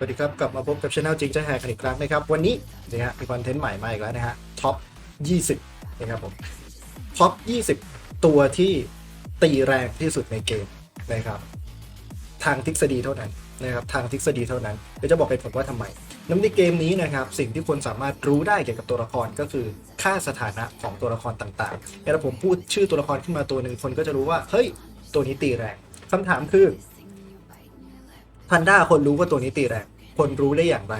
สวัสดีครับ กลับมาพบกับช anel จริงใจแฮกอีกครั้งนะครับ วันนี้นะฮะมีคอนเทนต์ใหม่มาอีกแล้วนะฮะท็อป 20 นะครับผมท็อป 20 ตัวที่ตีแรงที่สุดในเกมนะครับ ทางทฤษฎีเท่านั้นนะครับทางทฤษฎีเท่านั้นเดี๋ยวจะบอกเหตุผลว่าทำไมน้ำในเกมนี้นะครับ สิ่งที่คนสามารถรู้ได้เกี่ยวกับตัวละครก็คือค่าสถานะของตัวละครต่างๆถ้าผมพูดชื่อตัวละครขึ้นมาตัวหนึ่งคนก็จะรู้ว่าเฮ้ยตัวนี้ตีแรงคำถามคือ พันด้าคนรู้ว่าตัวนี้ตีแรง คนรู้ได้อย่างไร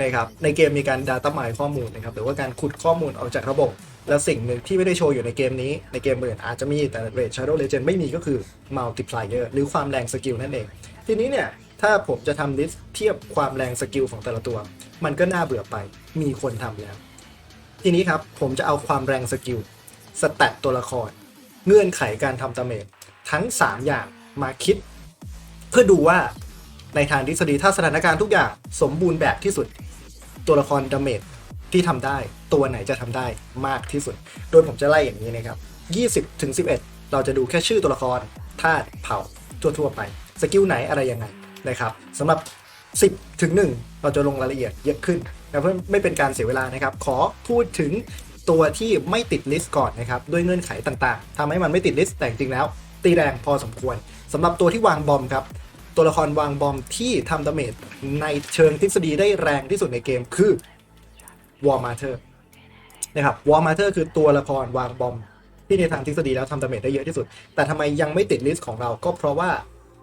นะครับ ในเกมมีการ Data mine ข้อมูลนะครับหรือว่าการขุดข้อมูลออกจากระบบ แล้วสิ่งหนึ่งที่ไม่ได้โชว์อยู่ในเกมนี้ ในเกมอื่นอาจจะมีแต่ Raid Shadow Legend ไม่มีก็คือ multiplier หรือความแรงสกิลนั่นเอง ทีนี้เนี่ยถ้าผมจะทำลิสต์เทียบความแรงสกิลของแต่ละตัว มันก็น่าเบื่อไปมีคนทำแล้ว ทีนี้ครับผมจะเอาความแรงสกิลสแตตตัวละคร เงื่อนไขการทำดาเมจทั้ง 3 อย่างมาคิด เพื่อดูว่า ในทางทฤษฎีถ้าสถานการณ์ทุกอย่างสมบูรณ์แบบที่สุด ตัวละครดาเมจที่ทำได้ตัวไหนจะทำได้มากที่สุด โดยผมจะไล่อย่างนี้นะครับ 20ถึง11 เราจะดูแค่ชื่อตัวละครธาตุเผ่าทั่วๆไป สกิลไหนอะไรยังไงนะครับสำหรับ 10ถึง1เราจะลงรายละเอียดเยอะขึ้นนะเพื่อไม่เป็นการเสียเวลานะครับ ขอพูดถึงตัวที่ไม่ติดลิสต์ก่อนนะครับ ด้วยเงื่อนไขต่างๆทำให้มันไม่ติดลิสต์แต่จริงแล้ว ตีแรงพอสมควรสำหรับตัวที่วางบอมครับ ตัวละครวางบอมที่ทำดาเมจในเชิงทฤษฎีได้แรงที่สุดในเกมคือวอร์มาเธอร์นะครับวอร์มาเธอร์คือตัวละครวางบอมที่ในทางทฤษฎีแล้วทำดาเมจได้เยอะที่สุด แต่ทำไมยังไม่ติดลิสต์ของเราก็เพราะว่า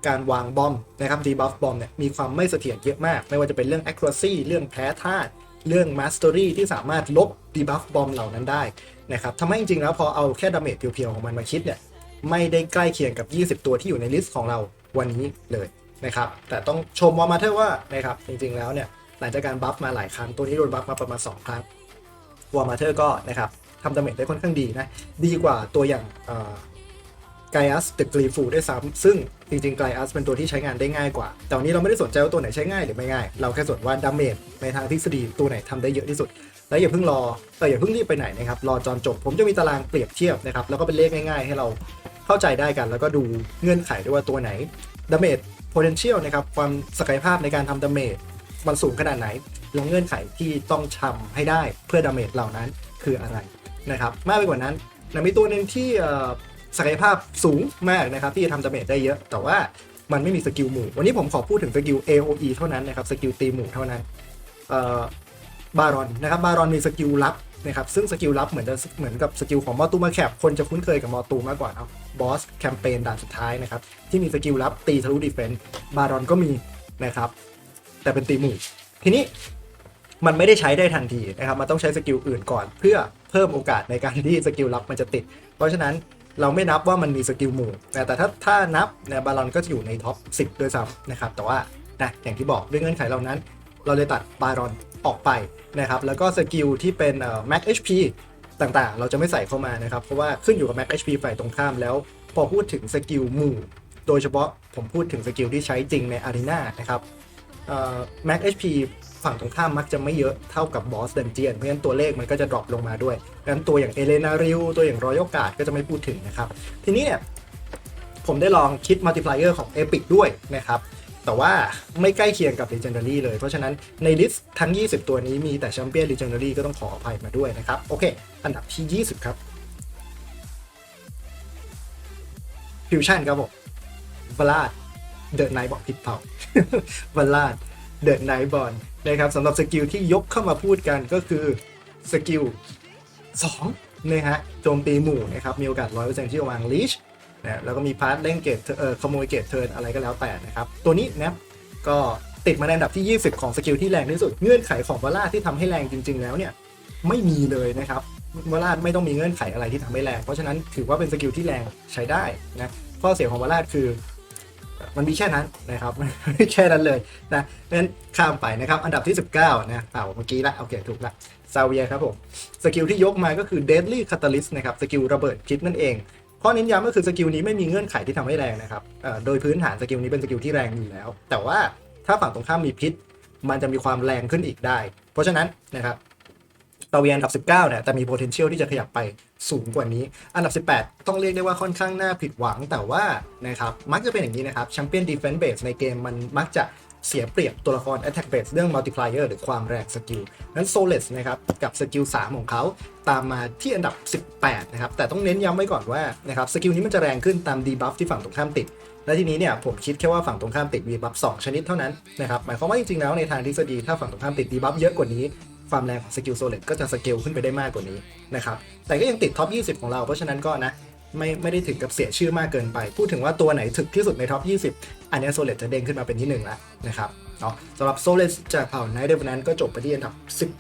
การวางบอมนะครับดีบัฟบอมเนี่ยมีความไม่เสถียรเยอะมาก ไม่ว่าจะเป็นเรื่อง accuracy เรื่องแพ้ธาตุเรื่อง mastery ที่สามารถลบดีบัฟบอมเหล่านั้นได้นะครับทำให้จริงๆแล้วพอเอาแค่ดาเมจเพียวๆของมันมาคิดเนี่ยไม่ได้ใกล้เคียงกับ 20 ตัวที่อยู่ในลิสต์ของเราวันนี้เลย นะครับ แต่ต้องชมวอมาเธอร์ว่านะครับจริงๆแล้วเนี่ยหลังจากการบัฟมาหลายครั้งตัวนี้โดนบัฟมาประมาณ 2 ครั้งวอมาเธอร์ก็นะครับทำดาเมจได้ค่อนข้างดีนะ ดีกว่าตัวอย่างไกอัสตึกกรีฟูได้ซ้ำซึ่งจริงๆไกอัสเป็นตัวที่ใช้งานได้ง่ายกว่า แต่วันนี้เราไม่ได้สนใจว่าตัวไหนใช้ง่ายหรือไม่ง่าย เราแค่สนว่าดาเมจในทางทฤษฎีตัวไหนทำได้เยอะที่สุด แล้วอย่าเพิ่งรอแต่อย่าเพิ่งรีบไปไหนนะครับ รอจอนจบ ผมจะมีตารางเปรียบเทียบนะครับ แล้วก็เป็นเลขง่ายๆ ให้เราเข้าใจได้กัน แล้วก็ดูเงื่อนไขด้วยว่าตัวไหนดาเมจ potential นะครับความศักยภาพในการทำดาเมจมันสูงขนาดไหน แล้วเงื่อนไขที่ต้องทำให้ได้เพื่อดาเมจเหล่านั้นคืออะไรนะครับมากไปกว่านั้นนะมีตัวหนึ่งที่ศักยภาพสูงมากนะครับที่จะทำดาเมจได้เยอะ แต่ว่ามันไม่มีสกิลหมู่ วันนี้ผมขอพูดถึงสกิล AOE เท่านั้นนะครับสกิลตีหมู่เท่านั้นบารอนนะครับบารอนมีสกิลลับ นะครับซึ่งสกิลลับเหมือนจะเหมือนกับสกิลของมอตูมาแคปคนจะคุ้นเคยกับมอตูมากกว่าเนาะบอสแคมเปญด่านสุดท้ายนะครับที่มีสกิลลับตีทะลุดีเฟนต์บารอนก็มีนะครับแต่เป็นตีหมู่ทีนี้มันไม่ได้ใช้ได้ทันทีนะครับมันต้องใช้สกิลอื่นก่อน เพื่อเพิ่มโอกาสในการที่สกิลลับมันจะติด เพราะฉะนั้นเราไม่นับว่ามันมีสกิลหมู่ แต่ถ้าถ้านับเนี่ยบาลอนก็จะอยู่ในท็อป 10 ด้วยซ้ำนะครับแต่ว่านะอย่างที่บอกด้วยเงื่อนไขเหล่านั้น เราเลยตัดบารอน ออกไปนะครับ แล้วก็สกิลที่เป็น max HP ต่างๆ เราจะไม่ใส่เข้ามานะครับ เพราะว่าขึ้นอยู่กับ max HP ฝ่ายตรงข้ามแล้ว พอพูดถึงสกิลหมู่ โดยเฉพาะผมพูดถึงสกิลที่ใช้จริงในอารีนานะครับเอ่อ max HP ฝั่งตรงข้ามมักจะไม่เยอะเท่ากับบอสเดนเจียน เพราะฉะนั้นตัวเลขมันก็จะดรอปลงมาด้วยดังนั้นตัวอย่างเอเลนาริวตัวอย่างรอยัลการ์ดก็จะไม่พูดถึงนะครับ ทีนี้เนี่ย ผมได้ลองคิดมัลติพลายเออร์ของ Epic ด้วยนะครับ แต่ว่าไม่ใกล้เคียงกับ Legendary เลย เพราะฉะนั้นในลิสต์ทั้ง 20 ตัวนี้มีแต่แชมเปี้ยน Legendary ก็ต้องขออภัยมาด้วยนะครับ โอเค อันดับที่ 20 ครับฟิวชั่นครับผมบลาดเดอะไนบอกผิดเผ่าบลาดเดอะไนบอลนะครับสำหรับสกิลที่ยกเข้ามาพูดกันก็คือสกิล2นะฮะโจมตีหมู่นะครับมีโอกาส 100%ที่จะวางลีช นะแล้วก็มีพาร์ทเล่นเกตเอ่อขโมยเกตเทิร์นอะไรก็แล้วแต่นะครับ ตัวนี้นะก็ติดมาในอันดับที่ 20 ของสกิลที่แรงที่สุด เงื่อนไขของวาล่าที่ทำให้แรงจริง ๆ แล้วเนี่ยไม่มีเลยนะครับวาล่าไม่ต้องมีเงื่อนไขอะไรที่ทำให้แรง เพราะฉะนั้นถือว่าเป็นสกิลที่แรงใช้ได้นะข้อเสียของวาล่าคือมันมีแค่นั้นนะครับแค่นั้นเลยนะนั้นข้ามไปนะครับ อันดับที่ 19 นะเปล่าเมื่อกี้ละโอเคถูกละซาเวียครับผม สกิลที่ยกมาก็คือ Deadly Catalyst นะครับ สกิลระเบิดพิษนั่นเอง ข้อเน้นย้ำก็คือสกิลนี้ไม่มีเงื่อนไขที่ทำให้แรงนะครับโดยพื้นฐานสกิลนี้เป็นสกิลที่แรงอยู่แล้ว แต่ว่าถ้าฝั่งตรงข้ามมีพิษ มันจะมีความแรงขึ้นอีกได้ เพราะฉะนั้นนะครับตาเวียนอันดับ 19เนี่ยแต่มี potential ที่จะขยับไปสูงกว่านี้ อันดับ 18 ต้องเรียกได้ว่าค่อนข้างน่าผิดหวังแต่ว่านะครับมักจะเป็นอย่างนี้นะครับแชมเปี้ยนดีเฟน s ์เบสในเกมมันมักจะ เสียเปรียบตัวละคร attack base เรื่อง multiplier หรือความแรงสกิลนั้น Soles นะครับกับสกิล3ของเขาตามมาที่อันดับ 18 นะครับ แต่ต้องเน้นย้ำไว้ก่อนว่านะครับสกิลนี้มันจะแรงขึ้นตาม debuff ที่ฝั่งตรงข้ามติด และทีนี้เนี่ยผมคิดแค่ว่าฝั่งตรงข้ามติด debuff 2ชนิดเท่านั้นนะครับหมายความว่าจริงๆแล้วในทางทฤษฎีถ้าฝั่งตรงข้ามติด debuff เยอะกว่านี้ความแรงของสกิลโซเลตก็จะสเกลขึ้นไปได้มากกว่านี้นะครับแต่ก็ยังติดท็อป 20 ของเราเพราะฉะนั้นก็นะ ไม่ไม่ได้ถึงกับเสียชื่อมากเกินไป พูดถึงว่าตัวไหนถึกที่สุดในท็อป 20 อันนี้โซเลตจะเด้งขึ้นมาเป็นที่หนึ่งแล้วนะครับเนาะสำหรับโซเลตจากเผ่าไนท์เดฟนั้นก็จบไปที่อันดับ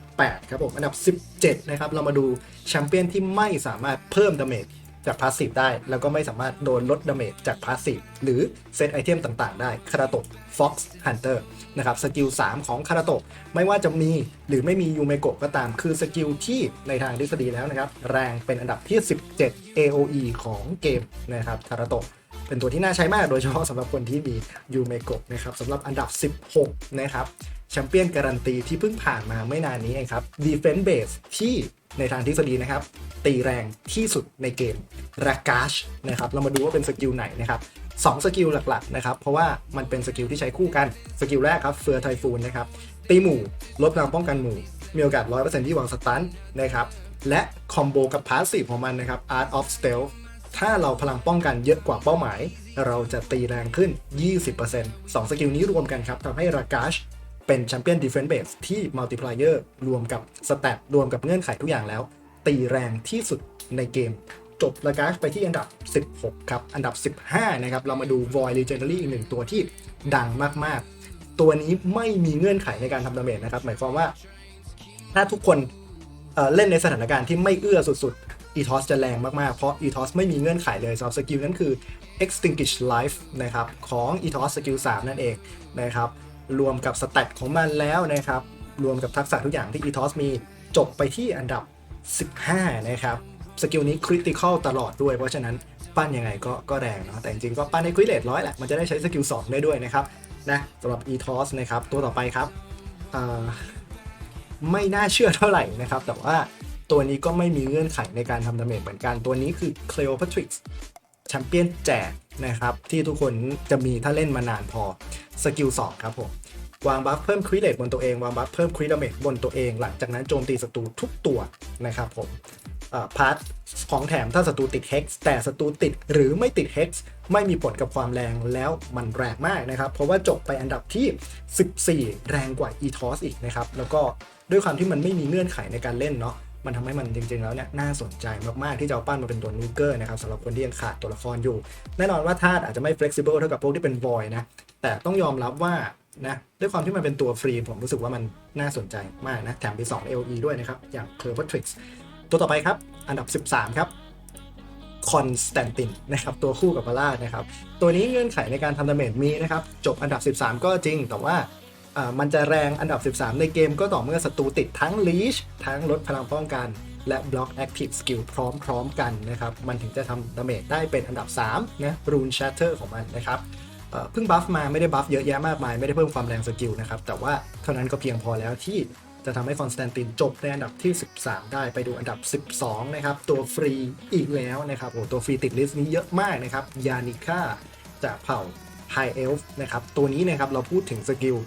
18 ครับผม อันดับ 17 นะครับ เรามาดูแชมเปี้ยนที่ไม่สามารถเพิ่มดาเมจ จากพาสซีฟได้ แล้วก็ไม่สามารถโดนลดดาเมจจากพาสซีฟหรือเซตไอเทมต่างๆ ได้คาราโตะ Fox Hunter นะครับสกิล 3 ของคาราโตะไม่ว่าจะมีหรือไม่มียูเมโกะก็ตามคือสกิลที่ในทางทฤษฎีแล้วนะครับ แรงเป็นอันดับที่ 17 AOE ของเกมนะครับคาราโตะ เป็นตัวที่น่าใช้มากโดยเฉพาะสำหรับคนที่มียูเมโกะนะครับสำหรับอันดับ 16 นะครับแชมเปี้ยนการันตีที่เพิ่งผ่านมาไม่นานนี้เองครับ Defense Base ที่ในทางทฤษฎีนะครับ ตีแรงที่สุดในเกมรากาชนะครับเรามาดูว่าเป็นสกิลไหนนะครับสองสกิลหลักๆนะครับเพราะว่ามันเป็นสกิลที่ใช้คู่กันสกิลแรกครับเฟือไทฟูนนะครับตีหมู่ลดพลังป้องกันหมู่ มีโอกาส 100%ที่วางสตันนะครับและคอมโบกับพาสซีฟของมันนะครับ Art of Stealth ถ้าเราพลังป้องกันเยอะกว่าเป้าหมาย เราจะตีแรงขึ้น 20% 2 สกิลนี้รวมกันครับทำให้รากาชเป็นแชมเปี้ยนดิเฟนเบสที่มัลติพลายเออร์รวมกับสแตทรวมกับเงื่อนไขทุกอย่างแล้ว ตีแรงที่สุดในเกม จบรากาชไปที่อันดับ 16 ครับ อันดับ 15 นะครับ เรามาดู Void Legendary อีกหนึ่งตัวที่ดังมากๆ ตัวนี้ไม่มีเงื่อนไขในการทำดาเมจนะครับ หมายความว่า ถ้าทุกคนเเล่นในสถานการณ์ที่ไม่เอื้อสุดๆ e t o s จะแรงมากๆ เพราะ e t o s ไม่มีเงื่อนไขเลยสำหรับสกิลนั้นคือ extinguish life นะครับของ e t o s สกิล3นั่นเองนะครับรวมกับสแตทของมันแล้วนะครับรวมกับทักษะทุกอย่างที่ e t o s มีจบไปที่อันดับ 15 นะครับสกิลนี้คริติคอลตลอดด้วย เพราะฉะนั้นปั้นยังไงก็ก็แรงเนาะแต่จริงๆก็ปั้นให้คริเลตร้อยแหละ มันจะได้ใช้สกิล2ได้ด้วยนะครับนะสำหรับ e t o s นะครับตัวต่อไปครับไม่น่าเชื่อเท่าไหร่นะครับ แต่ว่า ตัวนี้ก็ไม่มีเงื่อนไขในการทำดาเมจเหมือนกัน ตัวนี้คือ Cleopatrix แชมเปี้ยนแจกนะครับ ที่ทุกคนจะมีถ้าเล่นมานานพอ สกิล 2 ครับผม วางบัฟเพิ่มคริเลตบนตัวเอง วางบัฟเพิ่มคริดาเมจบนตัวเอง หลังจากนั้นโจมตีศัตรูทุกตัวนะครับผมพาร์ทของแถมถ้าศัตรูติด Hex แต่ศัตรูติดหรือไม่ติด Hex ไม่มีผลกับความแรงแล้วมันแรงมากนะครับ เพราะว่าจบไปอันดับที่ 14 แรงกว่า e t o s อีกนะครับ แล้วก็ด้วยความที่มันไม่มีเงื่อนไขในการเล่นเนาะ มันทำให้มันจริง ๆ แล้วเนี่ยน่าสนใจมาก ๆ ที่จะเอาปั้นมาเป็นตัวนูเกอร์นะครับสำหรับคนที่ยังขาดตัวละครอยู่ แน่นอนว่าธาตุอาจจะไม่ flexible เท่ากับพวกที่เป็น void นะ แต่ต้องยอมรับว่านะด้วยความที่มันเป็นตัวฟรี ผมรู้สึกว่ามันน่าสนใจมากนะ แถมไป 2 LE ด้วยนะครับ อย่าง c l e v e r Tricks ตัวต่อไปครับ อันดับ 13 ครับคอนสแตนตินนะครับตัวคู่กับพาราดนะครับ ตัวนี้เงื่อนไขในการทำดาเมจมีนะครับ จบอันดับ 13 ก็จริงแต่ว่า มันจะแรงอันดับ 13 ในเกมก็ต่อเมื่อศัตรูติดทั้ง Leash ทั้งลดพลังป้องกัน และ Block Active Skill พร้อมๆกันนะครับ มันถึงจะทำดาเมจได้เป็นอันดับ3นะ Rune Shatter ของมันนะครับเพิ่งบัฟมาไม่ได้บัฟเยอะแยะมากมาย ไม่ได้เพิ่มความแรงสกิลนะครับ แต่ว่าเท่านั้นก็เพียงพอแล้วที่จะทำให้คอนสแตนตินจบในอันดับที่ 13 ได้ไปดูอันดับ 12 นะครับ ตัวฟรีอีกแล้วนะครับโอ้ตัวฟรีติดลิสต์นี้เยอะมากนะครับยานิค่าจากเผ่า High Elf นะครับตัวนี้นะครับเราพูดถึงสกิล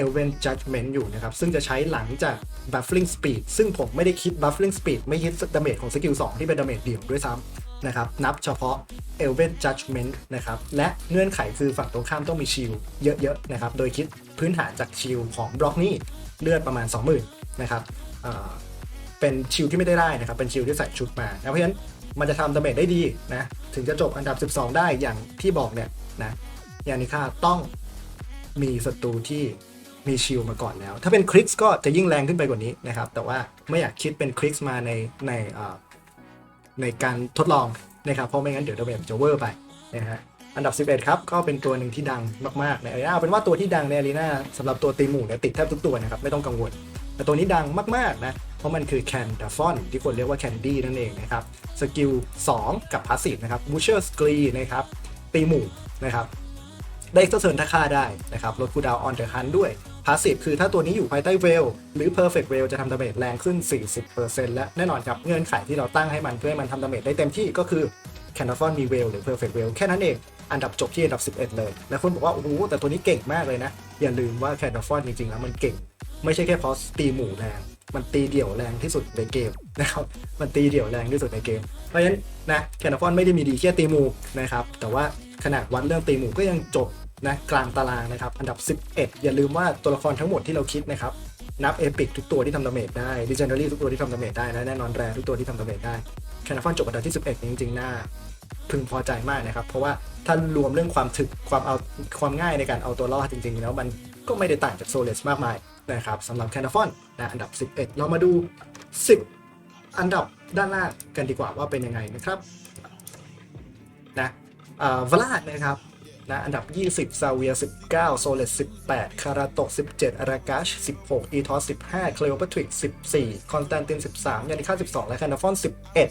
Elven Judgment อยู่นะครับ ซึ่งจะใช้หลังจาก Buffling Speed ซึ่งผมไม่ได้คิด Buffling Speed ไม่คิดดาเมจของสกิล2ที่เป็นดาเมจเดี่ยวด้วยซ้ำนะครับ นับเฉพาะ Elven Judgment นะครับ และเงื่อนไขคือฝั่งตรงข้ามต้องมีชิลเยอะๆนะครับ โดยคิดพื้นฐานจากชิลของบล็อกนี้เลือดประมาณ 20,000นะครับเอ่อเป็นชิลที่ไม่ได้ได้นะครับ เป็นชิลที่ใส่ชุดมาเพราะฉะนั้นมันจะทำดาเมจได้ดีนะ ถึงจะจบอันดับ 12 ได้อย่างที่บอกเนี่ยนะยานิค่าต้องมีศัตรูที่ มีชิลมาก่อนแล้ว ถ้าเป็นคริกก็จะยิ่งแรงขึ้นไปกว่านี้นะครับ แต่ว่าไม่อยากคิดเป็นคริกมาในในในการทดลองนะครับ เพราะไม่งั้นเดี๋ยวดาเมจจะเวอร์ไปนะฮะอันดับ 11 ครับ ก็เป็นตัวหนึ่งที่ดังมากๆในอารีนาเป็นว่าตัวที่ดังในอารีนาสำหรับตัวตีหมู่เนี่ยติดแทบทุกตัวนะครับ ไม่ต้องกังวล แต่ตัวนี้ดังมากๆนะ เพราะมันคือแคนดาฟอนที่คนเรียกว่าแคนดี้นั่นเองนะครับ สกิล 2 กับพาสซีฟนะครับบูเชอร์สกรีนะครับตีหมู่นะครับได้เซอ็กซ์เทิร์นถ้าฆ่าได้นะครับลดคูดาวออนเดอะฮันด้วยาสซีฟคือถ้าตัวนี้อยู่ภายใต้เวลหรือ Perfect w e l จะทำดาเมจแรงขึ้น 40%และแน่นอนครับเงื่อนไขที่เราตั้งให้มันเพื่อให้มันทำดาเมจได้เต็มที่ก็คือแคนดาฟอนมีเวลหรือ Perfect w e l แค่นั้นเอง อันดับจบที่อันดับ 11 เลย แล้วคนบอกว่า โอ้โห แต่ตัวนี้เก่งมากเลยนะ อย่าลืมว่าแคทฟอนจริงๆ แล้วมันเก่ง ไม่ใช่แค่เพราะตีหมู่แรงมันตีเดี่ยวแรงที่สุดในเกมนะครับ มันตีเดี่ยวแรงที่สุดในเกม เพราะฉะนั้นนะแคทฟอนไม่ได้มีดีแค่ตีหมู่นะครับ แต่ว่าขนาดวัดเรื่องตีหมู่ก็ยังจบ นะกลางตารางนะครับ อันดับ 11 อย่าลืมว่าตัวละครทั้งหมดที่เราคิดนะครับ นับเอพิกทุกตัวที่ทำดาเมจได้ดิจนเนอรี่ทุกตัวที่ทำดาเมจได้และแน่นอนแรทุกตัวที่ทำดาเมจได้แคนาฟอนจบอันดับที่ 11 จริงๆน่าพึงพอใจมากนะครับ เพราะว่าถ้ารวมเรื่องความถึกความเอาความง่ายในการเอาตัวรอดจริงๆ แล้วมันก็ไม่ได้ต่างจากโซเลสมากมายนะครับสำหรับแคนาฟอนนะอันดับ 11 เรามาดู 10 อันดับด้านล่างกันดีกว่าว่าเป็นยังไงนะครับนะอ่าวลาดนะครับ นะ อันดับ 20 ซาเวีย 19 โซเลส18 คาราโตะ17 อารากาช16 อีทอส 15 เคลโอปาทริก 14 คอนสแตนติน 13ยานิคา12 และคานาฟอน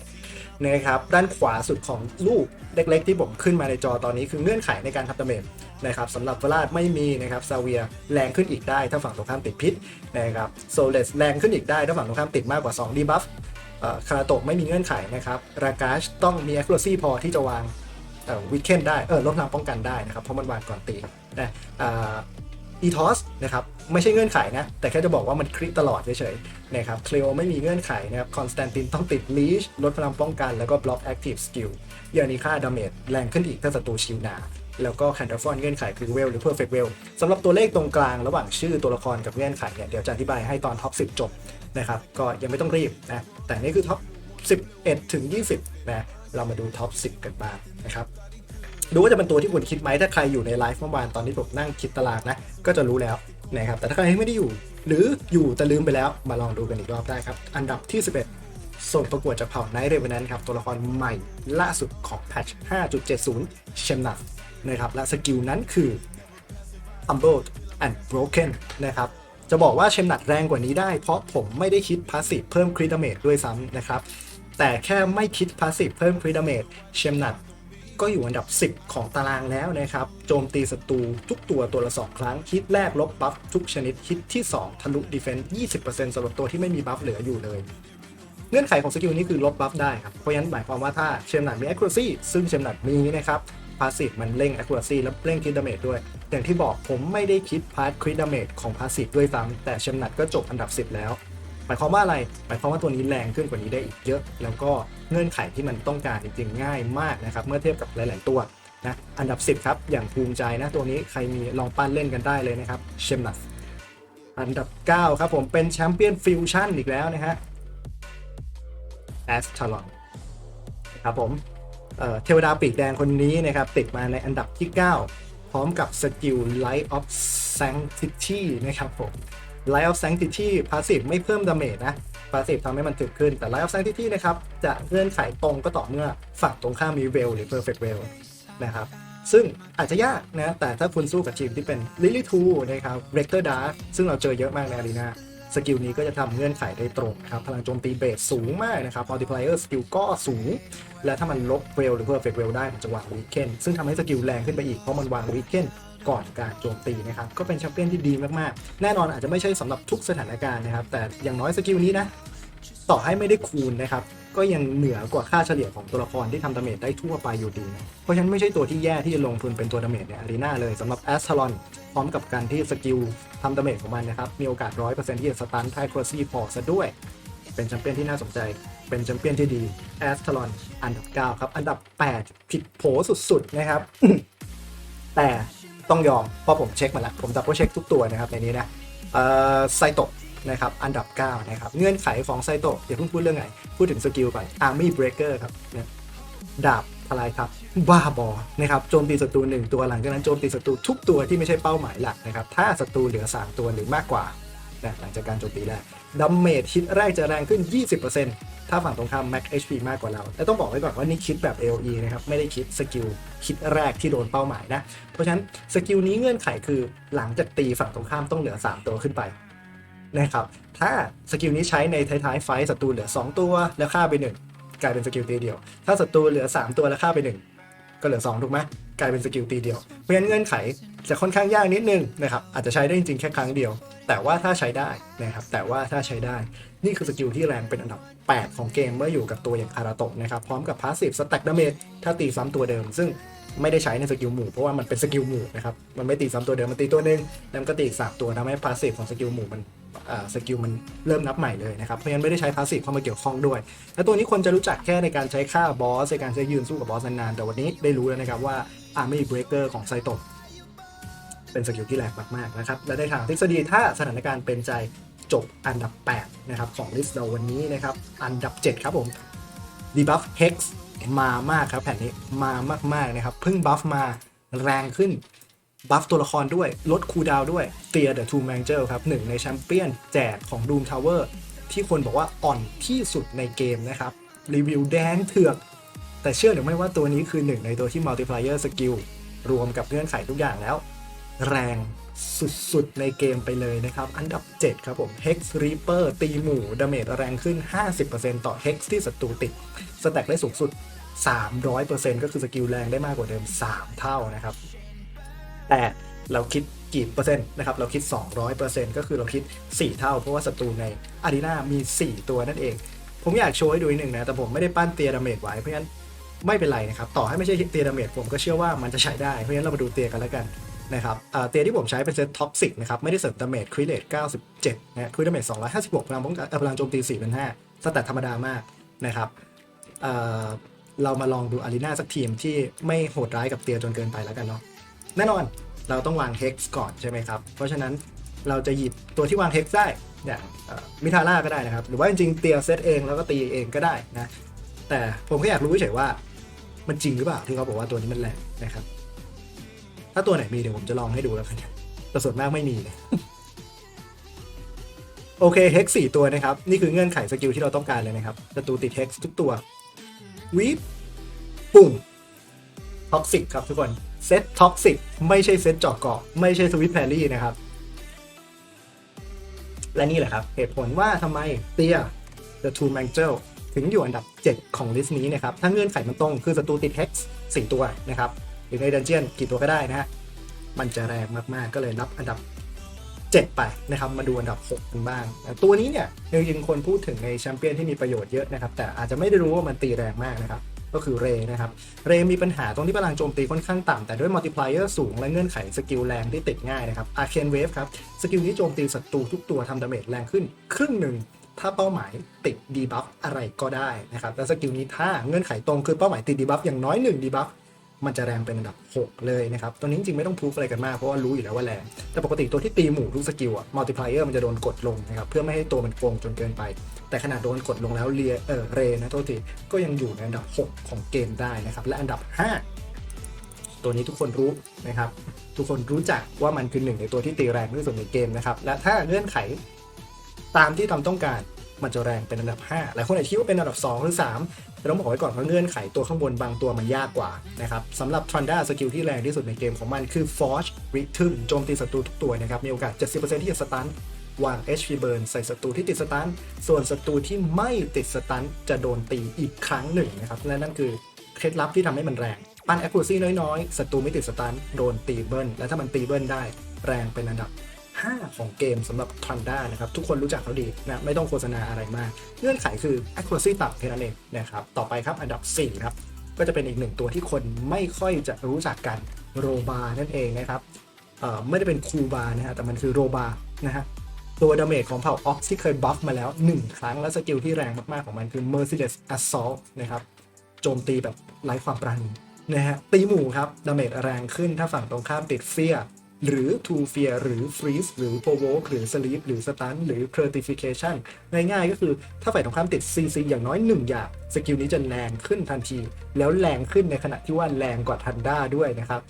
11 นะครับ ด้านขวาสุดของลูกเล็กๆ ที่ผมขึ้นมาในจอตอนนี้คือเงื่อนไขในการทำดาเมจนะครับสำหรับเวลาดไม่มีนะครับซาเวียแรงขึ้นอีกได้ ถ้าฝั่งตรงข้ามติดพิษนะครับโซเลสแรงขึ้นอีกได้ ถ้าฝั่งตรงข้ามติดมากกว่า2ดีบัฟคาราโตะไม่มีเงื่อนไขนะครับรากาชต้องมี accuracy พอที่จะวาง วิกเคนได้เออลดพลังป้องกันได้นะครับเพราะมันวางก่อนตีนะอีทอสนะครับไม่ใช่เงื่อนไขนะ แต่แค่จะบอกว่ามันคลิกตลอดเฉยๆนะครับเคลโอไม่มีเงื่อนไขนะครับคอนสแตนตินต้องติดลีชลดพลังป้องกันแล้วก็บล็อกแอคทีฟสกิลยานิค่าดาเมจแรงขึ้นอีกถ้าศัตรูชิวหนาแล้วก็แคนเดฟอนเงื่อนไขคือเวลหรือเพอร์เฟกเวลสำหรับตัวเลขตรงกลางระหว่างชื่อตัวละครกับเงื่อนไขเนี่ยเดี๋ยวจะอธิบายให้ตอนท็อป10 จบนะครับก็ยังไม่ต้องรีบนะแต่นี่คือท็อป11 ถึง 20นะ เรามาดูท็อป 10 กันบ้างนะครับดูว่าจะเป็นตัวที่คุณคิดไหมถ้าใครอยู่ในไลฟ์เมื่อวานตอนที่ผมนั่งคิดตารางนะ ก็จะรู้แล้วนะครับแต่ถ้าใครไม่ได้อยู่ หรืออยู่แต่ลืมไปแล้วมาลองดูกันอีกรอบได้ครับ อันดับที่ 11 ส่งประกวดจากเผ่าไนท์เรเวนนครับตัวละครใหม่ล่าสุดของแพทช์5.70 เชมนักนะครับและสกิลนั้นคือ humbled and broken นะครับจะบอกว่าเชมนัดแรงกว่านี้ได้เพราะผมไม่ได้คิดพาสซีฟเพิ่มคริดเมจด้วยซ้ำนะครับ แต่แค่ไม่คิดพาสซีฟเพิ่มคริดเมจเชมนัดก็อยู่อันดับ 10 ของตารางแล้วนะครับ โจมตีศัตรูทุกตัวตัวละ 2 ครั้งฮิตแรกลบบัฟทุกชนิดฮิตที่ 2 ทะลุดีเฟนต์20%สำหรับตัวที่ไม่มีบัฟเหลืออยู่เลย เงื่อนไขของสกิลนี้คือลบบัฟได้ครับ เพราะฉะนั้นหมายความว่าถ้าเชมหนัดมี accuracy ซึ่งเชมหนัดมีนะครับพาสซีฟมันเร่ง accuracy และเร่งคริดดาเมจด้วย อย่างที่บอกผมไม่ได้คิดพาร์ทคริดดาเมจของพาสซีฟด้วยซ้ำแต่เชมหนัดก็จบอันดับ 10 แล้ว มายความว่าอะไร หมายความว่าตัวนี้แรงขึ้นกว่านี้ได้อีกเยอะ แล้วก็เงื่อนไขที่มันต้องการจริงๆง่ายมากนะครับ เมื่อเทียบกับหลาย ๆ ตัวนะ อันดับ 10 ครับ อย่างภูมิใจนะ ตัวนี้ใครมีลองปั้นเล่นกันได้เลยนะครับ เชมนัส อันดับ 9 ครับผม เป็นแชมเปี้ยนฟิวชั่นอีกแล้วนะฮะ แอสทารอนครับผมเอ่อเทวดาปีกแดงคนนี้นะครับ ติดมาในอันดับที่ 9 พร้อมกับสกิล Light of Sanctity นะครับผม Light of Sanctity พาสซีฟไม่เพิ่มดาเมจนะพาสซีฟทำให้มันถึกขึ้นแต่ Light of Sanctity นะครับ จะเงื่อนไขตรงก็ต่อเมื่อฝั่งตรงข้ามมีเวลหรือ Perfect Well นะครับ ซึ่งอาจจะยากนะ แต่ถ้าคุณสู้กับทีมที่เป็น Lily 2นะครับ Rector Dark ซึ่งเราเจอเยอะมากในอารีนาสกิลนี้ก็จะทำเงื่อนไขได้ตรงครับ พลังโจมตีเบสสูงมากนะครับ Multiplier สกิลก็สูง และถ้ามันลบเวลหรือ Perfect Well ได้มันจะวางวีเคนซึ่งทำให้สกิลแรงขึ้นไปอีก เพราะมันวางวีเคน ก่อนการโจมตีนะครับก็เป็นแชมเปี้ยนที่ดีมากๆ แน่นอนอาจจะไม่ใช่สำหรับทุกสถานการณ์นะครับ แต่อย่างน้อยสกิลนี้นะต่อให้ไม่ได้คูณนะครับก็ยังเหนือกว่าค่าเฉลี่ยของตัวละครที่ทำดาเมจได้ทั่วไปอยู่ดีนะเพราะฉะนั้นไม่ใช่ตัวที่แย่ที่จะลงทุนเป็นตัวดาเมจในอารีนาเลยสำหรับแอสทรอนพร้อมกับการที่สกิลทำดาเมจของมันนะครับมีโอกาส100%ที่จะสตันไทโครซีพอซะด้วย เป็นแชมเปี้ยนที่น่าสนใจ เป็นแชมเปี้ยนที่ดีแอสทรอนอันดับ 9 ครับ อันดับ 8 ผิดโผสุดๆนะครับแต่ ต้องยอม เพราะผมเช็คมาแล้ว ผมดับเบิลเช็คทุกตัวนะครับในนี้นะไซโตะนะครับอันดับ 9 นะครับ เงื่อนไขของไซโตะอย่าเพิ่งพูดเรื่องไหน พูดถึงสกิลก่อน Army Breaker ครับดาบทลายครับบ้าบอนะครับโจมตีศัตรูหนึ่งตัวหลังจากนั้นโจมตีศัตรูทุกตัวที่ไม่ใช่เป้าหมายหลักนะครับถ้าศัตรูเหลือ 3 ตัวหรือมากกว่านะหลังจากการโจมตีแรกดัมเมจฮิตแรกจะแรงขึ้น 20% ถ้าฝั่งตรงข้าม Max HP มากกว่าเราและต้องบอกไว้ก่อนว่านี่คิดแบบ AOE นะครับ ไม่ได้คิดสกิลคิดแรกที่โดนเป้าหมายนะ เพราะฉะนั้นสกิลนี้เงื่อนไขคือหลังจากตีฝั่งตรงข้ามต้องเหลือ 3 ตัวขึ้นไปนะครับ ถ้าสกิลนี้ใช้ในท้ายๆไฟศัตรูเหลือ 2 ตัวแล้วฆ่าไป 1 กลายเป็นสกิลตีเดียว ถ้าศัตรูเหลือ 3 ตัวแล้วฆ่าไป 1 ก็เหลือ 2 ถูกไหมกลายเป็นสกิลตีเดียว เพราะฉะนั้นเงื่อนไขจะค่อนข้างยากนิดนึงนะครับ อาจจะใช้ได้จริงๆแค่ครั้งเดียว แต่ว่าถ้าใช้ได้นะครับ แต่ว่าถ้าใช้ได้ นี่คือสกิลที่แรงเป็นอันดับ 8 ของเกมเมื่ออยู่กับตัวอย่างคาราโตะนะครับพร้อมกับพาสซีฟสแต็กดาเมจถ้าตีซ้ำตัวเดิม ซึ่งไม่ได้ใช้ในสกิลหมู่เพราะว่ามันเป็นสกิลหมู่นะครับมันไม่ตีซ้ำตัวเดิมมันตีตัวหนึ่งแล้วก็ตีอีกสามตัวทำให้พาสซีฟของสกิลหมู่มันสกิลมันเริ่มนับใหม่เลยนะครับ เพราะฉะนั้นไม่ได้ใช้พาสซีฟเข้ามาเกี่ยวข้องด้วย และตัวนี้คนจะรู้จักแค่ในการใช้ฆ่าบอสในการใช้ยืนสู้กับบอสนานๆ แต่วันนี้ได้รู้แล้วนะครับว่า Army Breaker ของไซโตะเป็นสกิลที่แรงมากๆนะครับ และในทางทฤษฎีถ้าสถานการณ์เป็นใจ จบอันดับ 8 นะครับ ของลิสต์เราวันนี้นะครับ อันดับ 7 ครับผม debuff hex มามากครับแผ่นนี้มามากๆนะครับเพิ่งบัฟมาแรงขึ้นบัฟตัวละครด้วย ลดคูลดาวด้วยเตียเดอะทูแมงเจลครับหนึ่งในแชมเปี้ยนแจกของ Doom Tower ที่คนบอกว่าอ่อนที่สุดในเกมนะครับ รีวิวแดงเถือก แต่เชื่อหรือไม่ว่าตัวนี้คือหนึ่งในตัวที่ Multiplier Skill รวมกับเงื่อนไขทุกอย่างแล้ว แรง สุดๆ ในเกมไปเลยนะครับ อันดับ 7 ครับผม Hex Reaper ตีหมู่ดาเมจแรงขึ้น 50%ต่อ Hex ที่ศัตรูติด สแต็กได้สูงสุด 300%ก็คือสกิลแรงได้มากกว่าเดิม 3 เท่านะครับ แต่เราคิดกี่เปอร์เซ็นต์นะครับ เราคิด 200%ก็คือเราคิด 4 เท่า เพราะว่าศัตรูในอารีนามี 4 ตัวนั่นเอง ผมอยากโชว์ให้ดูอีกหนึ่งนะ แต่ผมไม่ได้ปั้นเตียดาเมจไว้ เพราะฉะนั้นไม่เป็นไรนะครับ ต่อให้ไม่ใช่เตียดาเมจผมก็เชื่อว่ามันจะใช้ได้ เพราะฉะนั้นเรามาดูเตียกันแล้วกัน นะครับเตียที่ผมใช้เป็นเซตท็อกซิกนะครับไม่ได้เสริมดาเมจคริเลต97นะคริดาเมจ256พลังป้องกันพลังโจมตี4เป็น5สแตทธรรมดามากนะครับเเรามาลองดูอารีนาสักทีมที่ไม่โหดร้ายกับเตียจนเกินไปแล้วกันเนาะแน่นอนเราต้องวาง hex ก่อนใช่ไหมครับ เพราะฉะนั้นเราจะหยิบตัวที่วาง hex ได้อย่างมิทาร่าก็ได้นะครับ หรือว่าจริงๆเตียเซตเองแล้วก็ตีเองก็ได้นะ แต่ผมก็อยากรู้เฉยๆว่ามันจริงหรือเปล่าที่เขาบอกว่าตัวนี้มันแรงนะครับ ถ้าตัวไหนมีเดี๋ยวผมจะลองให้ดูแล้วกันแต่ส่วนมากไม่มีเลยโอเค hex 4ตัวนะครับ นี่คือเงื่อนไขสกิลที่เราต้องการเลยนะครับศัตรูติด hex ทุกตัววีบปุ่มท็อกซิกครับทุกคนเซตท็อกซิกไม่ใช่เซตจาะเกาะไม่ใช่สวิตแพรรี่นะครับ และนี่แหละครับ เหตุผลว่าทำไมเตีย The Two Mangel ถึงอยู่อันดับ 7 ของลิสต์นี้นะครับ ถ้าเงื่อนไขมันตรงคือศัตรูติด Hex 4ตัวนะครับ หรือในดันเจียนกี่ตัวก็ได้นะฮะมันจะแรงมากๆก็เลยรับอันดับ 7 ไปนะครับมาดูอันดับ 6 กันบ้าง ตัวนี้เนี่ยจริงๆคนพูดถึงในแชมเปี้ยนที่มีประโยชน์เยอะนะครับ แต่อาจจะไม่ได้รู้ว่ามันตีแรงมากนะครับก็คือเรนะครับ เรมีปัญหาตรงที่พลังโจมตีค่อนข้างต่ำแต่ด้วยมัลติพลายเออร์สูงและเงื่อนไขสกิลแรงที่ติดง่ายนะครับอาร์เคนเวฟครับ สกิลนี้โจมตีศัตรูทุกตัวทำดาเมจแรงขึ้นครึ่งหนึ่ง ถ้าเป้าหมายติดดีบัฟอะไรก็ได้นะครับ และสกิลนี้ถ้าเงื่อนไขตรงคือเป้าหมายติดดีบัฟอย่างน้อย1ดีบัฟ มันจะแรงเป็นอันดับ 6 เลยนะครับ ตัวนี้จริงไม่ต้องพูฟอะไรกันมาก เพราะว่ารู้อยู่แล้วว่าแรง แต่ปกติตัวที่ตีหมู่ทุกสกิลอะมัลติพลายเออร์มันจะโดนกดลงนะครับ เพื่อไม่ให้ตัวมันโกงจนเกินไป แต่ขนาดโดนกดลงแล้วเรียเออเรนะโทษทีก็ยังอยู่ในอันดับ 6 ของเกมได้นะครับ และอันดับ 5 ตัวนี้ทุกคนรู้นะครับ ทุกคนรู้จักว่ามันคือหนึ่งในตัวที่ตีแรงที่สุดในเกมนะครับ และถ้าเงื่อนไขตามที่ทำต้องการ มันจะแรงเป็นอันดับ 5 หลายคนอาจจะคิดว่าเป็นอันดับ 2 หรือ 3 แต่ต้องบอกไว้ก่อนว่าเงื่อนไขตัวข้างบนบางตัวมันยากกว่านะครับสำหรับ t r a n d a สกิลที่แรงที่สุดในเกมของมันคือ Forge Rhythm โจมตีศัตรูทุกตัวนะครับมีโอกาส 70%ที่จะสตันวาง HP burn ใส่ศัตรูที่ติดสตันส่วนศัตรูที่ไม่ติดสตันจะโดนตีอีกครั้งหนึ่งนะครับและนั่นคือเคล็ดลับที่ทำให้มันแรงปั้น accuracy น้อยๆศัตรูไม่ติดสตันโดนตีเบิลและถ้ามันตีเบิลได้แรงเป็นอันดับ 5 ของเกมสำหรับ t ันด้านะครับ ทุกคนรู้จักเขาดีนะไม่ต้องโฆษณาอะไรมาก เงื่อนไขคือ accuracy ต่ำแค่นั้นเองนะครับ ต่อไปครับอันดับ 4 ครับ ก็จะเป็นอีกหนึ่งตัวที่คนไม่ค่อยจะรู้จักกันโรบานั่นเองนะครับไม่ได้เป็นคูบานะฮะแต่มันคือโรบานะฮะตัวดาเมจของเผ่าออกที่เคยบัฟมาแล้ว 1 ครั้งและสกิลที่แรงมาก ๆ ของมันคือ Merciless Assault นะครับโจมตีแบบไร้ความปราณีนะฮะตีหมู่ครับดาเมจแรงขึ้นถ้าฝั่งตรงข้ามติดเฟีย หรือ to fear หรือ freeze หรือ provoke หรือ sleep หรือ stun หรือ certification ง่ายๆ ก็คือถ้าฝ่ายตรงข้ามติด CC อย่างน้อย 1 อย่าง สกิลนี้จะแรงขึ้นทันที แล้วแรงขึ้นในขณะที่ว่าแรงกว่าทันด้าด้วยนะครับ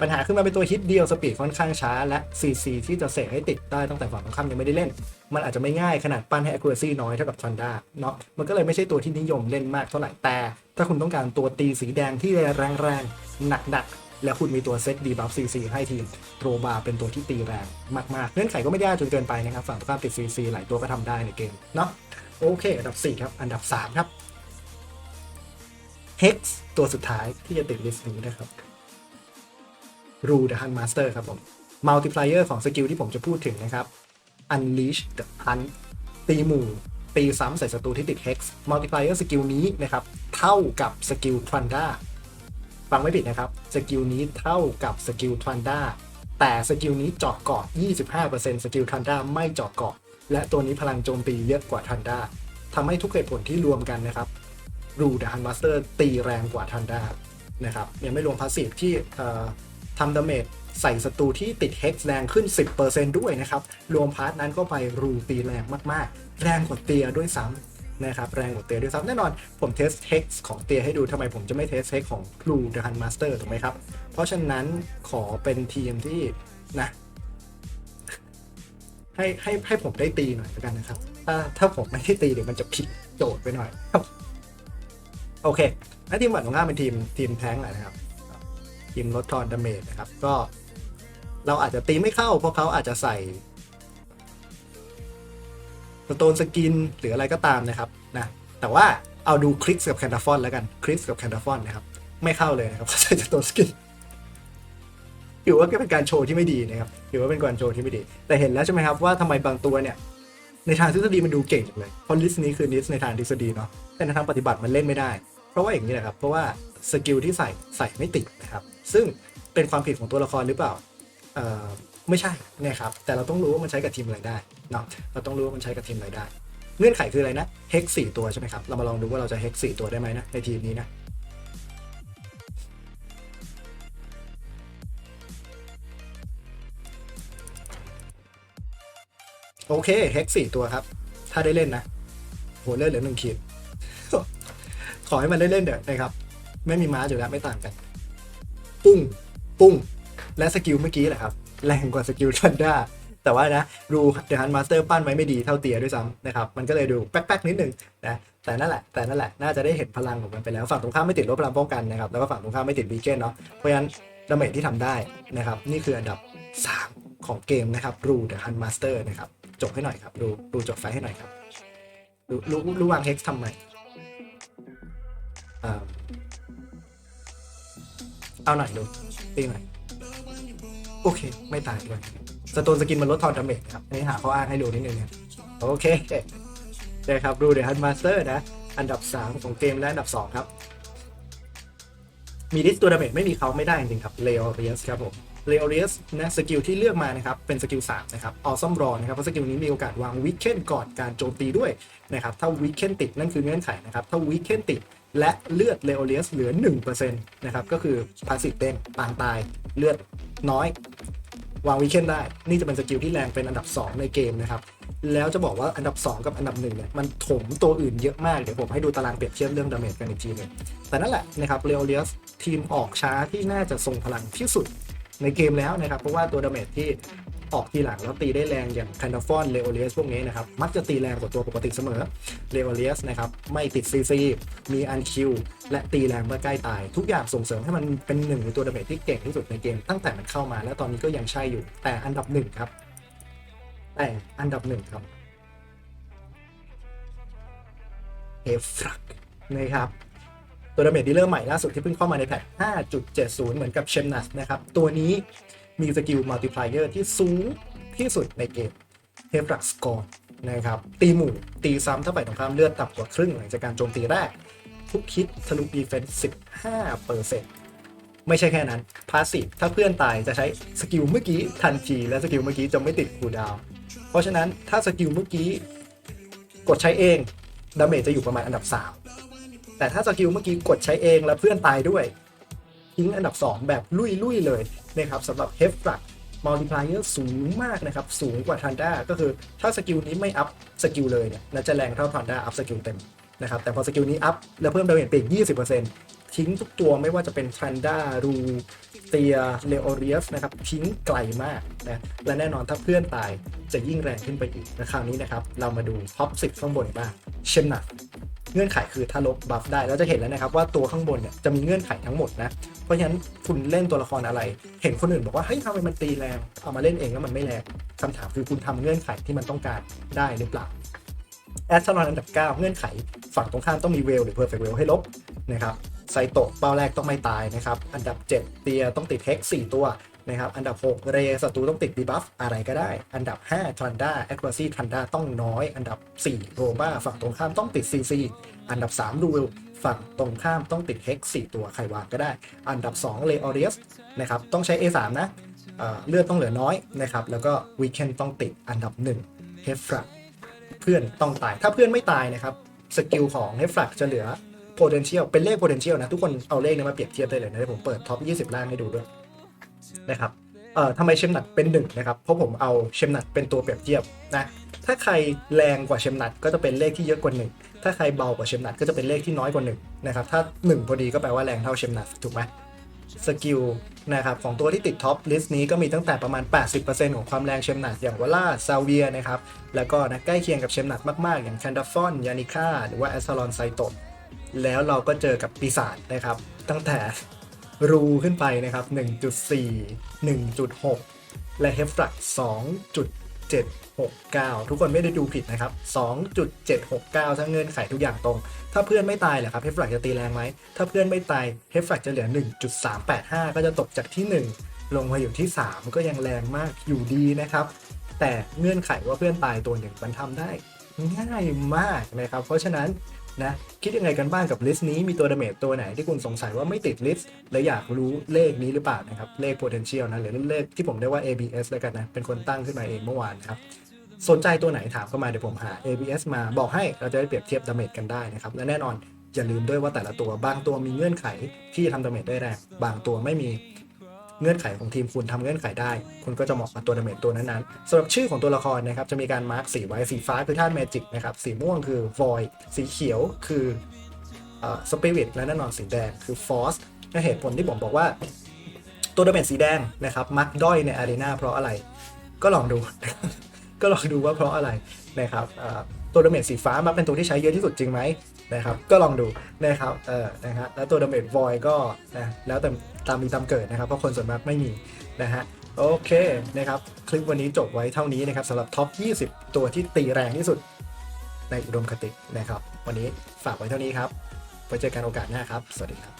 ปัญหาขึ้นมาเป็นตัวฮิตเดียว สปีดค่อนข้างช้า และ CC ที่จะเสกให้ติดได้ตั้งแต่ฝั่งตรงข้ามยังไม่ได้เล่น มันอาจจะไม่ง่ายขนาดปั้นให้ accuracy น้อยเท่ากับ Thunder เนาะมันก็เลยไม่ใช่ตัวที่นิยมเล่นมากเท่าไหร่แต่ ถ้าคุณต้องการตัวตีสีแดงที่แรงๆหนักๆ แล้วคุณมีตัวเซตดีบัฟ CC ให้ทีมโรบาเป็นตัวที่ตีแรงมากๆ เงื่อนไขก็ไม่ได้ยากจนเกินไปนะครับฝั่งตรงข้ามติด CC หลายตัวก็ทำได้ในเกมเนาะโอเค อันดับ 4 ครับ อันดับ 3 ครับ Hex ตัวสุดท้ายที่จะติดลิสต์นี้นะครับรูเดอะฮันมาสเตอร์ครับผมมัลติพลายเออร์ของสกิลที่ผมจะพูดถึงนะครับ Unleash the Hunt ตีหมู่ตีซ้ำใส่ศัตรูที่ติด Hex มัลติพลายเออร์สกิลนี้นะครับ เท่ากับสกิล t r a n d a ฟังไม่ผิดนะครับ สกิลนี้เท่ากับสกิลทันด้าแต่สกิลนี้เจาะเกาะ 25%สกิลทันด้าไม่เจาะเกาะ และตัวนี้พลังโจมตีเยอะกว่าทันด้าทำให้ทุกเหตุผลที่รวมกันนะครับรูดฮันมาสเตอร์ตีแรงกว่าทันด้านะครับยังไม่รวมพาสซีฟที่ทำดาเมจใส่ศัตรูที่ติดเฮกแรงขึ้น 10%ด้วยนะครับ รวมพาร์ทนั้นก็ไปรูตีแรงมาก ๆ แรงกว่าเตียด้วยซ้ำ นะครับแรงกว่าเตียด้วยซ้ำแน่นอนผมเทสเฮกซ์ของเตียให้ดูทำไมผมจะไม่เทสเฮกซ์ของครูเดอะฮันมาสเตอร์ถูกไหมครับ เพราะฉะนั้นขอเป็นทีมที่นะให้ให้ให้ผมได้ตีหน่อยแล้วกันนะครับ ถ้าถ้าผมไม่ได้ตีเดี๋ยวมันจะผิดโจทย์ไปหน่อยครับโอเคแล้วทีมหวัดของง่าเป็นทีมทีมแท้งแหละนะครับ ทีมลดทอนดาเมจนะครับ ก็ เราอาจจะตีไม่เข้าเพราะเขาอาจจะใส่ สโตนสกินหรืออะไรก็ตามนะครับนะแต่ว่าเอาดูคริสกับแคนดาฟอนแล้วกันคริสกับแคนดาฟอนนะครับไม่เข้าเลยนะครับเขาใส่สโตนสกินถือว่าเป็นการโชว์ที่ไม่ดีนะครับถือว่าเป็นการโชว์ที่ไม่ดี แต่เห็นแล้วใช่ไหมครับว่าทำไมบางตัวเนี่ยในทางทฤษฎีมันดูเก่งจังเลยเพราะลิสต์นี้คือลิสต์ในทางทฤษฎีเนาะแต่ในทางปฏิบัติมันเล่นไม่ได้ เพราะว่าอย่างนี้แหละครับ เพราะว่าสกิลที่ใส่ใส่ไม่ติดนะครับ ซึ่งเป็นความผิดของตัวละครหรือเปล่า ไม่ใช่นะครับแต่เราต้องรู้ว่ามันใช้กับทีมอะไรได้เนาะเราต้องรู้ว่ามันใช้กับทีมอะไรได้ เงื่อนไขคืออะไรนะเฮกสี่ตัวใช่ไหมครับเรามาลองดูว่าเราจะเฮกสี่ตัวได้ไหมนะในทีมนี้นะโอเคเฮกสี่ตัวครับ ถ้าได้เล่นนะโหเลือดเหลือหนึ่งขีดขอให้มันได้เล่นเดี๋ยวนะครับ ไม่มีม้าอยู่แล้วไม่ต่างกัน ปุ้ง ปุ้ง และสกิลเมื่อกี้แหละครับ แรงกว่าสกิลทันด้าแต่ว่านะดูเดอะฮันมาสเตอร์ปั้นไว้ไม่ดีเท่าเตียด้วยซ้ำนะครับ มันก็เลยดูแป๊กๆนิดนึงนะแต่นั่นแหละแต่นั่นแหละน่าจะได้เห็นพลังของมันไปแล้วฝั่งตรงข้ามไม่ติดลบพลังป้องกันนะครับแล้วก็ฝั่งตรงข้ามไม่ติดวีเกนเนาะเพราะฉะนั้นดาเมจที่ทำได้นะครับ นี่คืออันดับ 3 ของเกมนะครับรูเดอะฮันมาสเตอร์นะครับจบให้หน่อยครับดูดูจบไฟให้หน่อยครับรูรูรูวางเฮกซ์ทำไมเอาหน่อยดูตีหน่อย โอเค ไม่ตายด้วยสโตนสกินมันลดทอนดาเมจครับอันนี้หาข้ออ้างให้ดูนิดนึงครับโอเคนะครับดูเดอะฮันมาสเตอร์นะ อันดับ 3 ของเกมและอันดับ 2 ครับ มีดิสตัวดาเมจไม่มีเขาไม่ได้จริงครับเลโอเรียสครับผมเลโอเรียสนะสกิลที่เลือกมานะครับ เป็นสกิล3นะครับออซัมรอนะครับเพราะสกิลนี้มีโอกาสวางวิกเคนก่อนการโจมตีด้วยนะครับถ้าวิกเคนติดนั่นคือเงื่อนไขนะครับถ้าวิกเคนติด และเลือดเลโอเรียสเหลือ 1%นะครับ ก็คือพาสซีฟเต้นปางตายเลือดน้อย วางวิเคนได้ นี่จะเป็นสกิลที่แรงเป็นอันดับ 2 ในเกมนะครับ แล้วจะบอกว่าอันดับ 2 กับอันดับ1เนี่ยมันถมตัวอื่นเยอะมาก เดี๋ยวผมให้ดูตารางเปรียบเทียบเรื่องดาเมจกันอีกทีหนึงแต่นั่นแหละนะครับเลโอเลียสทีมออกช้าที่น่าจะทรงพลังที่สุดในเกมแล้วนะครับ เพราะว่าตัวดาเมจที่ ออกทีหลังแล้วตีได้แรงอย่างคันดาฟอนเลโอเลียสพวกนี้นะครับมักจะตีแรงกว่าตัวปกติเสมอเลโอเลียสนะครับไม่ติดซีซีมีอันคิวและตีแรงเมื่อใกล้ตาย ทุกอย่างส่งเสริมให้มันเป็นหนึ่งในตัวดาเมจที่เก่งที่สุดในเกมตั้งแต่มันเข้ามา และตอนนี้ก็ยังใช่อยู่แต่อันดับหนึ่งครับแต่อันดับหนึ่งครับเฮฟรักนะครับตัวดาเมจดีเลอร์ใหม่ล่าสุดที่เพิ่งเข้ามาในแพท5.70 เหมือนกับเชมนัสนะครับ ตัวนี้ มีสกิลมัลติพลายเออร์ที่สูงที่สุดในเกมเฮฟรักสกอร์นะครับ ตีหมู่ตีซ้ำถ้าฝ่ายตรงข้ามเลือดต่ำกว่าครึ่งหลังจากการโจมตีแรก ทุกคิดทะลุดีเฟนส์15%ไม่ใช่แค่นั้นพาสซีฟถ้าเพื่อนตายจะใช้สกิลเมื่อกี้ทันทีและสกิลเมื่อกี้จะไม่ติดคูลดาวเพราะฉะนั้นถ้าสกิลเมื่อกี้กดใช้เองดาเมจจะอยู่ประมาณอันดับ 3 แต่ถ้าสกิลเมื่อกี้กดใช้เองแล้วเพื่อนตายด้วย ทิ้งอันดับ 2 แบบลุยๆเลยนะครับสำหรับเฮฟรักมัลติพลายเออร์สูงมากนะครับ สูงกว่าทันด้าก็คือถ้าสกิลนี้ไม่อัพสกิลเลยเนี่ยน่าจะแรงเท่าทันด้าอัพสกิลเต็มนะครับแต่พอสกิลนี้อัพแล้วเพิ่มดาเมจไปอีก20% ทิ้งทุกตัวไม่ว่าจะเป็นทันด้ารูเตียเลโอเรียสนะครับทิ้งไกลมากนะและแน่นอนถ้าเพื่อนตายจะยิ่งแรงขึ้นไปอีกและคราวนี้นะครับ เรามาดูท็อป10ข้างบนบ้างเช่นนักเงื่อนไขคือถ้าลบบัฟได้แล้วจะเห็นแล้วนะครับว่าตัวข้างบนเนี่ยจะมีเงื่อนไขทั้งหมดนะ เพราะฉะนั้นคุณเล่นตัวละครอะไร เห็นคนอื่นบอกว่าเฮ้ยทำไมมันตีแรงเอามาเล่นเองแล้วมันไม่แรงคำถามคือคุณทำเงื่อนไขที่มันต้องการได้หรือเปล่าแอสซารอนอันดับ 9 เงื่อนไขฝั่งตรงข้ามต้องมีเวลหรือเพอร์เฟกเวลให้ลบนะครับ ไซโตะเป้าแรกต้องไม่ตายนะครับ อันดับ 7 เตียต้องติดเฮก4 ตัวนะครับ อันดับ 6 เรศัตรูต้องติดดีบัฟอะไรก็ได้ อันดับ 5 ทันด้าแอคควาซี่ทันด้าต้องน้อย อันดับ 4 โรบ้าฝั่งตรงข้ามต้องติด CC อันดับ 3 ดูวิลฝั่งตรงข้ามต้องติดเฮก4ตัวใครวางก็ได้ อันดับ 2 เลออเรียสนะครับ ต้องใช้ A3 นะเเลือดต้องเหลือน้อยนะครับ แล้วก็วีเคนต้องติดอันดับ1เฮฟรักเพื่อนต้องตาย ถ้าเพื่อนไม่ตายนะครับ สกิลของเฮฟรักจะเหลือ potential เป็นเลข potential นะ ทุกคนเอาเลขนี้มาเปรียบเทียบได้เลยนะเดี๋ยวผมเปิดท็อป 20 ล่างให้ดูด้วยนะครับเอ่อทำไมเชมนัดเป็นหนึ่งนะครับ เพราะผมเอาเชมนัดเป็นตัวเปรียบเทียบนะ ถ้าใครแรงกว่าเชมนัดก็จะเป็นเลขที่เยอะกว่าหนึ่งถ้าใครเบากว่าเชมนัดก็จะเป็นเลขที่น้อยกว่าหนึ่งนะครับ ถ้าหนึ่งพอดีก็แปลว่าแรงเท่าเชมนัดถูกไหมสกิลนะครับของตัวที่ติดท็อปลิสต์นี้ก็มีตั้งแต่ประมาณ 80%ของความแรงเชมนัดอย่างวอล่าซาเวียนะครับ แล้วก็นะใกล้เคียงกับเชมนัดมาก ๆ อย่างแคนดาฟอนยานิค่าหรือว่าแอสซาลอนไซโต แล้วเราก็เจอกับปีศาจนะครับ ตั้งแต่รูขึ้นไปนะครับ 1.4 1.6 และเฮฟรัก2.769 ทุกคนไม่ได้ดูผิดนะครับ 2.769ทั้งเงื่อนไขทุกอย่างตรง ถ้าเพื่อนไม่ตายเหรอครับเฮฟรักจะตีแรงไหม ถ้าเพื่อนไม่ตายเฮฟรักจะเหลือ 1.385 ก็จะตกจากที่ 1 ลงมาอยู่ที่ 3 ก็ยังแรงมากอยู่ดีนะครับ แต่เงื่อนไขว่าเพื่อนตายตัวหนึ่งมันทำได้ง่ายมากนะครับ เพราะฉะนั้น นะคิดยังไงกันบ้างกับลิสต์นี้มีตัวดาเมจตัวไหนที่คุณสงสัยว่าไม่ติดลิสต์และอยากรู้เลขนี้หรือเปล่านะครับเลข potential นะหรือเลขที่ผมเรียกว่า ABS แล้วกันนะเป็นคนตั้งขึ้นมาเองเมื่อวานนะครับสนใจตัวไหนถามเข้ามาเดี๋ยวผมหา ABS มาบอกให้เราจะได้เปรียบเทียบดาเมจกันได้นะครับและแน่นอนอย่าลืมด้วยว่าแต่ละตัวบางตัวมีเงื่อนไขที่จะทำดาเมจได้แรงบางตัวไม่มี เงื่อนไขของทีมคุณทำเงื่อนไขได้ คุณก็จะเหมาะกับตัวดาเมจตัวนั้นๆสำหรับชื่อของตัวละครนะครับจะมีการมาร์กสีไว้สีฟ้าคือธาตุเมจิกนะครับสีม่วงคือ void สีเขียวคือสปิริตและแน่นอนสีแดงคือ force และเหตุผลที่ผมบอกว่า ตัวดาเมจสีแดงนะครับมักด้อยในอารีนาเพราะอะไร ก็ลองดู ก็ลองดูว่าเพราะอะไรนะครับตัวดาเมจสีฟ้ามักเป็นตัวที่ใช้เยอะที่สุดจริงไหม นะครับก็ลองดูนะครับเออนะฮะแล้วตัวดาเมจ void ก็นะแล้วแต่ตามมีตามเกิดนะครับ เพราะคนส่วนมากไม่มีนะฮะโอเคนะครับ คลิปวันนี้จบไว้เท่านี้นะครับสำหรับท็อป 20 ตัวที่ตีแรงที่สุดในอุดมคตินะครับ วันนี้ฝากไว้เท่านี้ครับไว้เจอกันโอกาสหน้าครับ สวัสดีครับ